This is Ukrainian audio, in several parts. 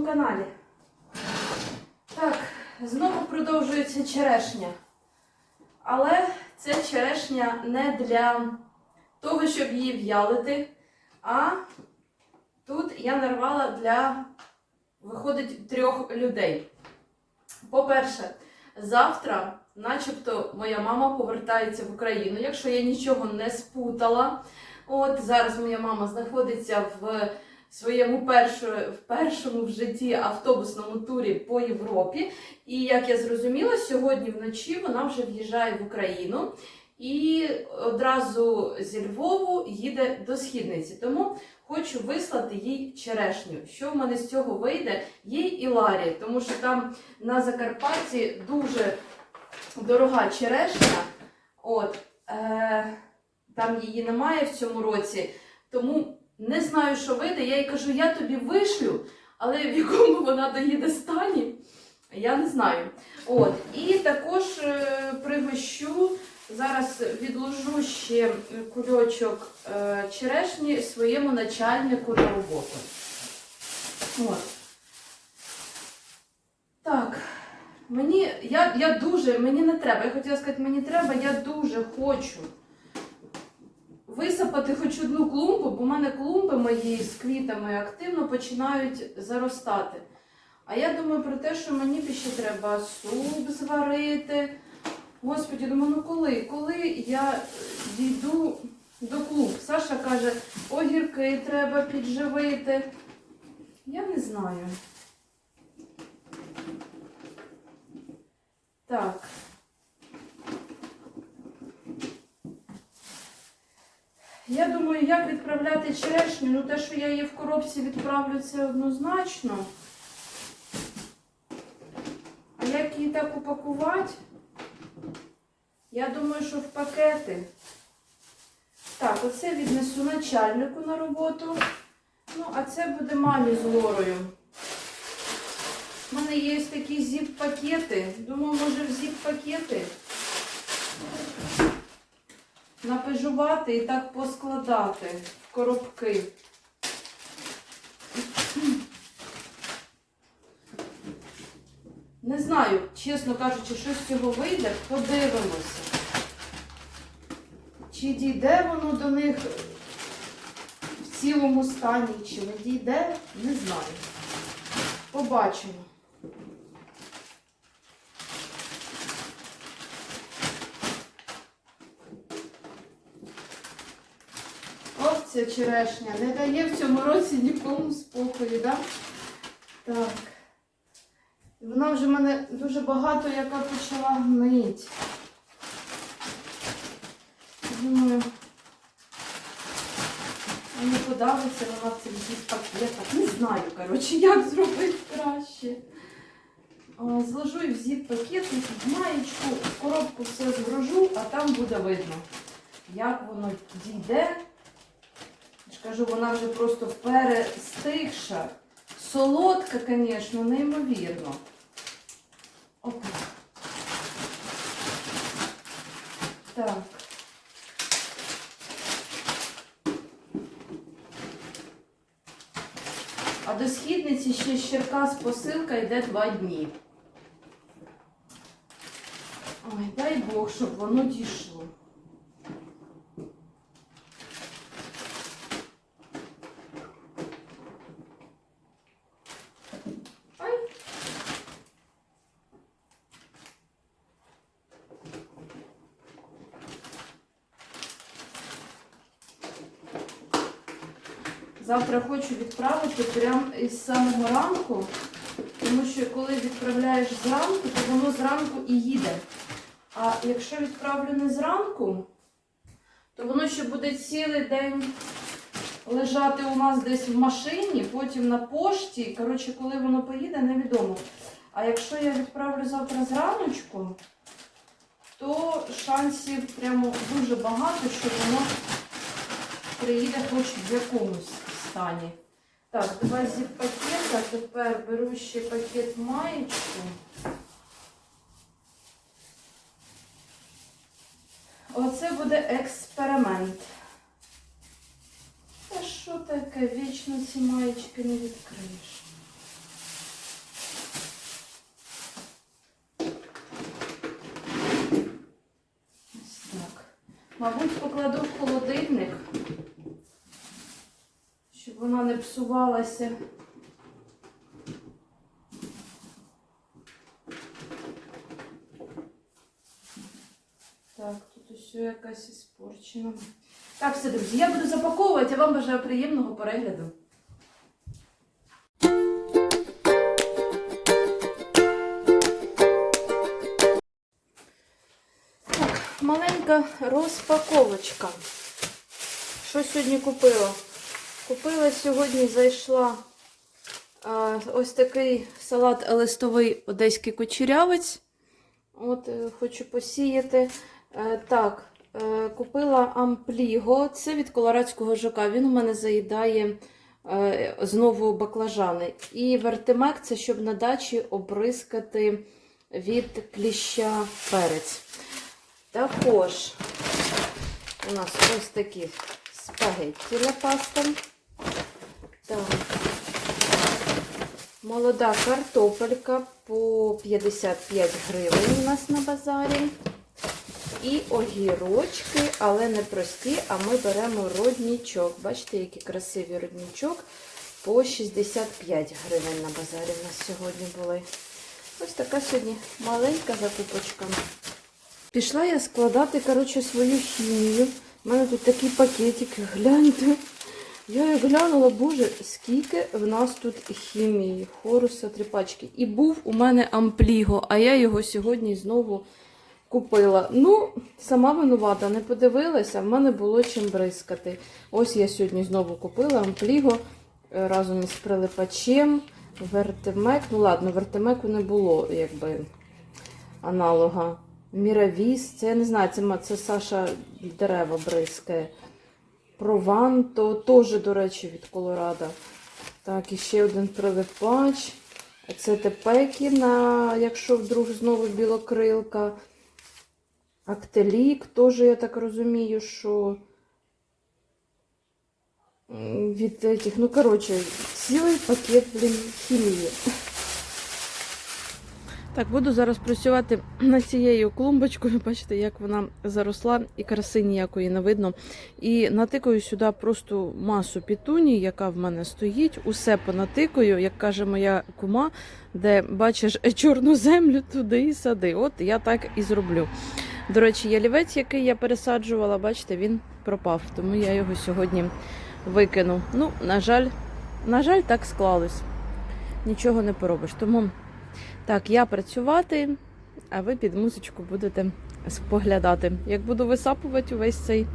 нашому каналі. Так, знову продовжується черешня. Але це черешня не для того, щоб її в'ялити, а тут я нарвала для, виходить, трьох людей. По-перше, завтра, начебто, моя мама повертається в Україну, якщо я нічого не спутала. От зараз моя мама знаходиться в своєму першу, першому в житті автобусному турі по Європі. І як я зрозуміла, сьогодні вночі вона вже в'їжджає в Україну і одразу зі Львову їде до східниці. Тому хочу вислати їй черешню. Що в мене з цього вийде? Їй Ларі, тому що там на Закарпатті дуже дорога черешня. От, е, там її немає в цьому році. Тому не знаю, що вийде. Я їй кажу, я тобі вишлю, але в якому вона доїде стані, я не знаю. От. І також е, пригощу, зараз відложу ще кульочок е, черешні своєму начальнику на роботу. От. Так. Мені, я, я дуже, мені не треба. Я хотіла сказати, мені треба, я дуже хочу висипати хоч одну клумбу, бо в мене клумби мої з квітами активно починають заростати. А я думаю про те, що мені ще треба суп зварити. Господі, думаю, ну коли? Коли я дійду до клумб? Саша каже, огірки треба підживити. Я не знаю. Так. Я думаю, як відправляти черешню. Ну, те, що я її в коробці відправлю, це однозначно. А як її так упакувати? Я думаю, що в пакети. Так, оце віднесу начальнику на роботу. Ну, а це буде мамі з Лорою. У мене є ось такі зіп-пакети. Думаю, може в зіп-пакети напежувати і так поскладати в коробки. Не знаю, чесно кажучи, що з цього вийде, подивимося. Чи дійде воно до них в цілому стані, чи не дійде, не знаю. Побачимо. Ця черешня не дає в цьому році нікому спокою, да? Так. Вона вже в мене дуже багато, яка почала гнить. Думаю, не подавиться вона в цих пакетах. Не знаю, коротше, як зробити краще. Зложу в зіп пакет, в маєчку, коробку все згружу, а там буде видно, як воно дійде. Кажу, вона вже просто перестигша. Солодка, звісно, неймовірно. Опа. Так. А до східниці ще з посилка йде два дні. Ой, дай Бог, щоб воно дійшло. Ай. Завтра хочу відправити прямо із самого ранку, тому що коли відправляєш зранку, то воно зранку і їде. А якщо відправлю не зранку, то воно ще буде цілий день лежати у нас десь в машині, потім на пошті. Коротше, коли воно поїде, невідомо. А якщо я відправлю завтра зраночку, то шансів прямо дуже багато, що воно приїде хоч в якомусь стані. Так, два зіп-пакета. Тепер беру ще пакет маєчку. Оце буде експеримент. Та що таке? Вічно ці маєчки не відкриєш. Ось так. Мабуть, покладу в холодильник, вона не псувалася. Так, тут усе якась іспорчена. Так, все, друзі, я буду запаковувати, а вам бажаю приємного перегляду. Так, маленька розпаковочка. Що сьогодні купила? Купила сьогодні, зайшла а, ось такий салат листовий одеський кучерявець. От, е, хочу посіяти. Е, так, е, купила ампліго. Це від колорадського жука. Він у мене заїдає е, знову баклажани. І вертимек це щоб на дачі обрискати від кліща перець. Також у нас ось такі спагетті для паста. Так. Молода картопелька по 55 гривень у нас на базарі. І огірочки, але не прості, а ми беремо роднічок. Бачите, який красивий роднічок по 65 гривень на базарі у нас сьогодні були. Ось така сьогодні маленька закупочка. Пішла я складати коротше, свою хімію. У мене тут такий пакетик, гляньте. Я як глянула, боже, скільки в нас тут хімії, хоруса, тріпачки. І був у мене ампліго, а я його сьогодні знову купила. Ну, сама винувата, не подивилася, в мене було чим бризкати. Ось я сьогодні знову купила ампліго е, разом із прилипачем, вертимек. Ну ладно, вертимеку не було, якби аналога. Міравіс, це я не знаю, це, це Саша дерева бризкає. Прованто, теж, до речі, від Колорадо. Так, і ще один прилипач. Це тепекі, якщо вдруг знову білокрилка. Актелік, теж, я так розумію, що від этих, ну, коротше, цілий пакет, блін, хімії. Так, буду зараз працювати над цією клумбочкою. Бачите, як вона заросла і краси ніякої не видно. І натикаю сюди просто масу пітуній, яка в мене стоїть. Усе понатикаю, як каже моя кума, де бачиш чорну землю, туди і сади. От я так і зроблю. До речі, ялівець, який я пересаджувала, бачите, він пропав, тому я його сьогодні викину. Ну, на жаль, на жаль, так склалось. Нічого не поробиш. Тому так, я працювати, а ви під музичку будете споглядати, як буду висапувати увесь цей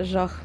жах.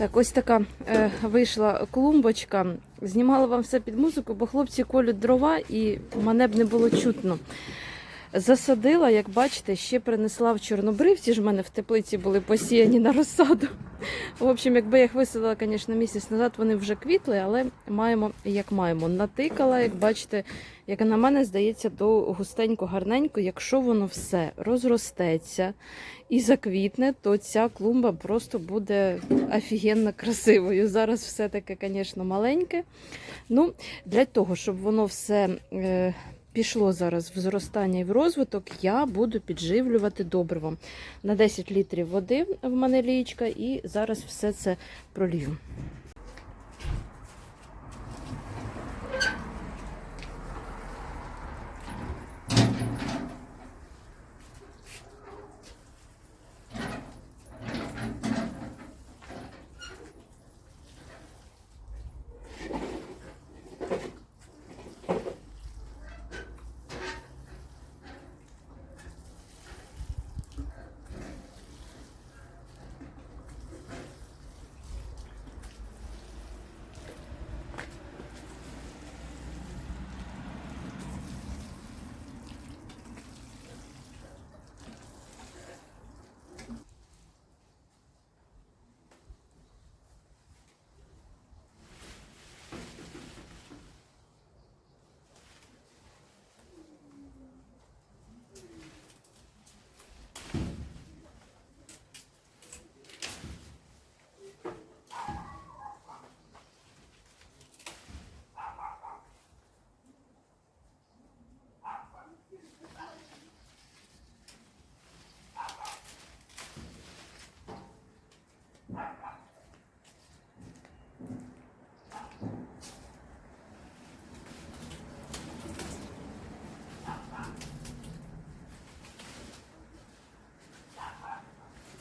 Так, ось така е, вийшла клумбочка. Знімала вам все під музику, бо хлопці колють дрова і мене б не було чутно. Засадила, як бачите, ще принесла в чорнобривці ж в мене в теплиці були посіяні на розсаду. В общем, якби я їх висадила, звісно, місяць назад, вони вже квітли, але маємо як маємо. Натикала, як бачите, як на мене здається, до густенько, гарненько. Якщо воно все розростеться і заквітне, то ця клумба просто буде офігенно красивою. Зараз все таке, звісно, маленьке. Ну, для того, щоб воно все. Пішло зараз в зростання і в розвиток, я буду підживлювати добривом. На 10 літрів води в мене лічка, і зараз все це пролью.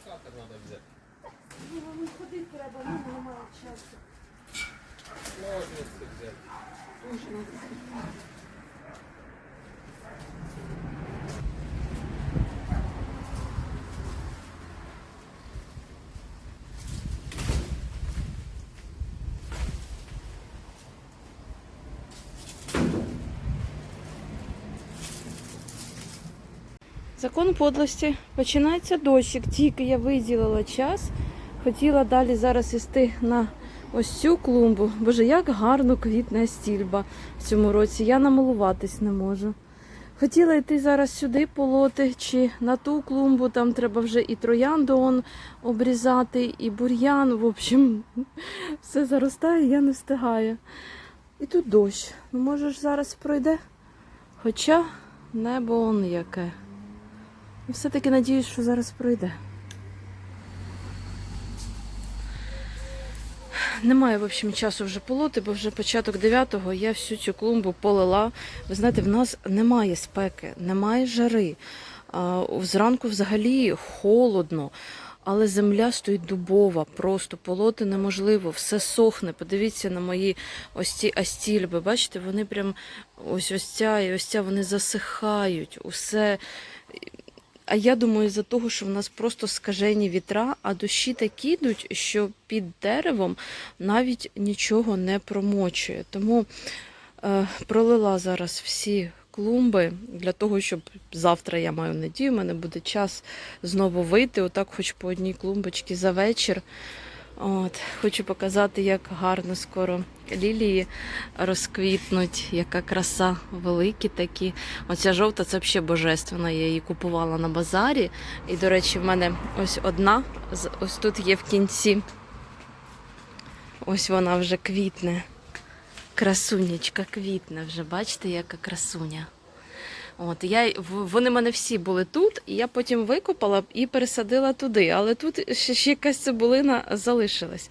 Катер треба взяти. Ходити треба, ну немає часу. Ножниці взяти. Закон подлості. Починається дощик. Тільки я виділила час. Хотіла далі зараз істи на ось цю клумбу. Боже, як гарно квітне стільба в цьому році. Я намилуватись не можу. Хотіла йти зараз сюди полоти, чи на ту клумбу, там треба вже і троянду обрізати, і бур'ян. В общем, все заростає, я не встигаю. І тут дощ. Ну, може ж зараз пройде. Хоча небо он яке. І все-таки надіюсь, що зараз пройде. Немає, в общем, часу вже полоти, бо вже початок 9-го я всю цю клумбу полила. Ви знаєте, в нас немає спеки, немає жари. Зранку взагалі холодно, але земля стоїть дубова, просто полоти неможливо, все сохне. Подивіться на мої ось ці астільби. Бачите, вони прям ось ось ця і ось ця вони засихають. Усе. А я думаю, за того, що в нас просто скажені вітра, а дощі такі йдуть, що під деревом навіть нічого не промочує. Тому е, пролила зараз всі клумби для того, щоб завтра я маю надію, в мене буде час знову вийти, отак, хоч по одній клумбочці за вечір. От, хочу показати, як гарно скоро лілії розквітнуть, яка краса, великі такі. Оця жовта це взагалі божественна. Я її купувала на базарі. І, до речі, в мене ось одна, ось тут є в кінці. Ось вона вже квітне. Красунечка квітне вже, бачите, яка красуня. От, я, вони мене всі були тут, і я потім викопала і пересадила туди. Але тут ще, ще якась цибулина залишилась.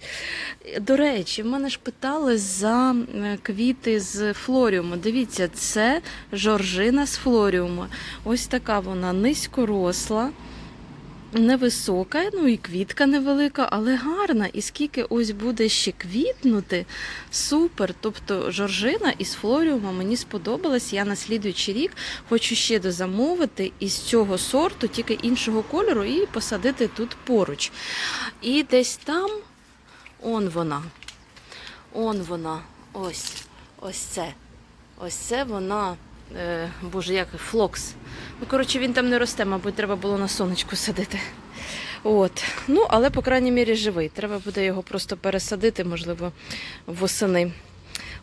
До речі, в мене ж питали за квіти з флоріуму. Дивіться, це жоржина з флоріуму. Ось така вона низькоросла. Невисока, ну і квітка невелика, але гарна. І скільки ось буде ще квітнути, супер. Тобто жоржина із флоріума мені сподобалась. Я на слідуючий рік хочу ще дозамовити із цього сорту, тільки іншого кольору, і посадити тут поруч. І десь там, Он вона. Он вона. Ось. Ось це. Ось це вона. Е, боже, як флокс. Ну, коротше, він там не росте, мабуть, треба було на сонечку садити. От. Ну, але, по крайній мірі, живий. Треба буде його просто пересадити, можливо, восени.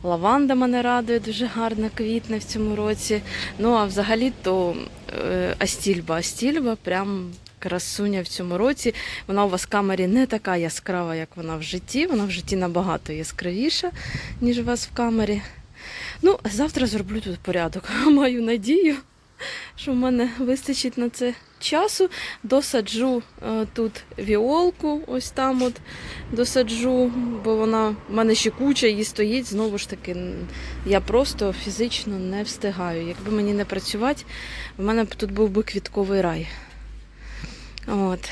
Лаванда мене радує, дуже гарно квітне в цьому році. Ну, а взагалі то е, Астільба. Астільба прям красуня в цьому році. Вона у вас в камері не така яскрава, як вона в житті. Вона в житті набагато яскравіша, ніж у вас в камері. Ну, завтра зроблю тут порядок. Маю надію, що в мене вистачить на це часу. Досаджу е, тут віолку, ось там от досаджу, бо вона в мене ще куча її стоїть. Знову ж таки, я просто фізично не встигаю. Якби мені не працювати, в мене б тут був би квітковий рай. От.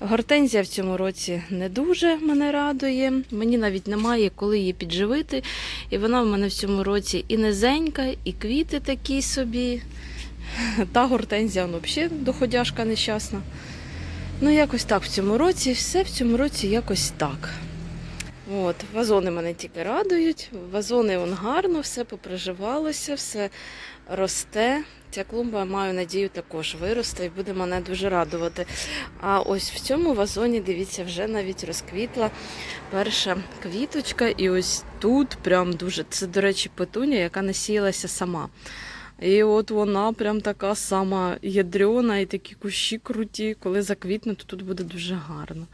Гортензія в цьому році не дуже мене радує. Мені навіть немає коли її підживити. І вона в мене в цьому році і низенька, і квіти такі собі. Та гортензія ну, взагалі доходяшка нещасна. Ну, якось так в цьому році, все в цьому році якось так. От, вазони мене тільки радують. Вазони вон гарно, все поприживалося, все росте. Ця клумба, маю надію, також виросте і буде мене дуже радувати. А ось в цьому вазоні, дивіться, вже навіть розквітла перша квіточка. І ось тут прям дуже. Це, до речі, петуня, яка насіялася сама. І от вона прям така сама ядрена, і такі кущі круті. Коли заквітне, то тут буде дуже гарно.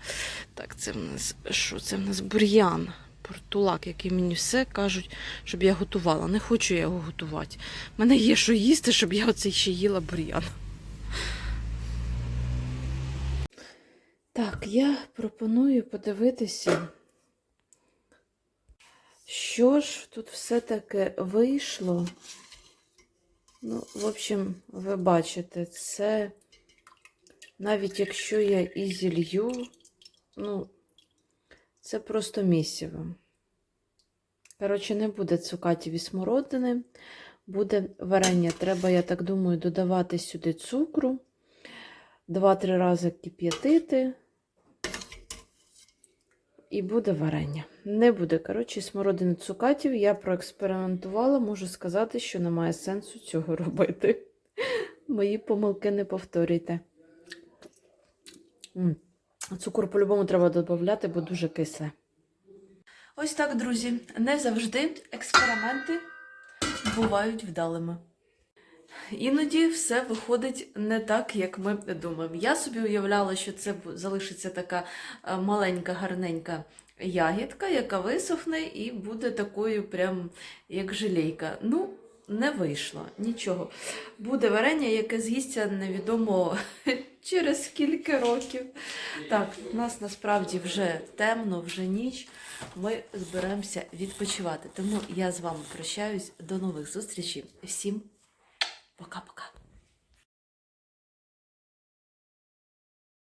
Так, це в нас що? Це в нас бур'ян. Портулак, який мені все кажуть, щоб я готувала. Не хочу я його готувати. У мене є що їсти, щоб я оце ще їла бур'ян. Так, я пропоную подивитися, що ж тут все-таки вийшло. Ну, в общем, ви бачите, це навіть якщо я і зілью, ну, це просто місіво. Коротше, не буде цукатів і смородини, буде варення. Треба, я так думаю, додавати сюди цукру, 2-3 рази кип'ятити. І буде варення. Не буде, коротше, смородини цукатів. Я проекспериментувала, можу сказати, що немає сенсу цього робити. Мої помилки не повторюйте. Цукор по-любому треба додати, бо дуже кисле. Ось так, друзі. Не завжди експерименти бувають вдалими. Іноді все виходить не так, як ми думаємо. Я собі уявляла, що це залишиться така е, маленька, гарненька ягідка, яка висохне і буде такою, прям як желейка. Ну, не вийшло нічого. Буде варення, яке з'їсться невідомо через скільки років. Так, у нас насправді вже темно, вже ніч. Ми зберемося відпочивати. Тому я з вами прощаюсь. До нових зустрічей. Всім пока-пока.